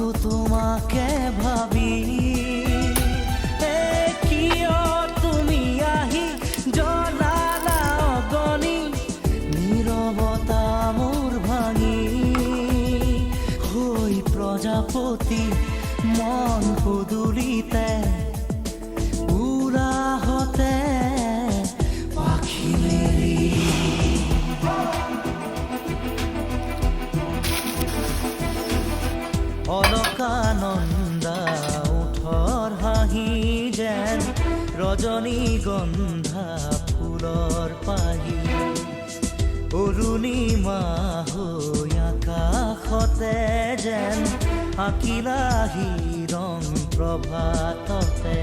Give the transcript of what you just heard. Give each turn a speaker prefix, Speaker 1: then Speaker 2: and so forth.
Speaker 1: শুধু তোমাকে ভাবি। কিয় তুমি আহি মোৰ ভাঙি। হৈ মন পদূলিতে অলকানন্দা উঠৰ হাঁহি যেন ৰজনীগন্ধা ফুলৰ পাহি। অৰুণিমা হৈ আকাশতে যেন আকিলাহি ৰং প্ৰভাততে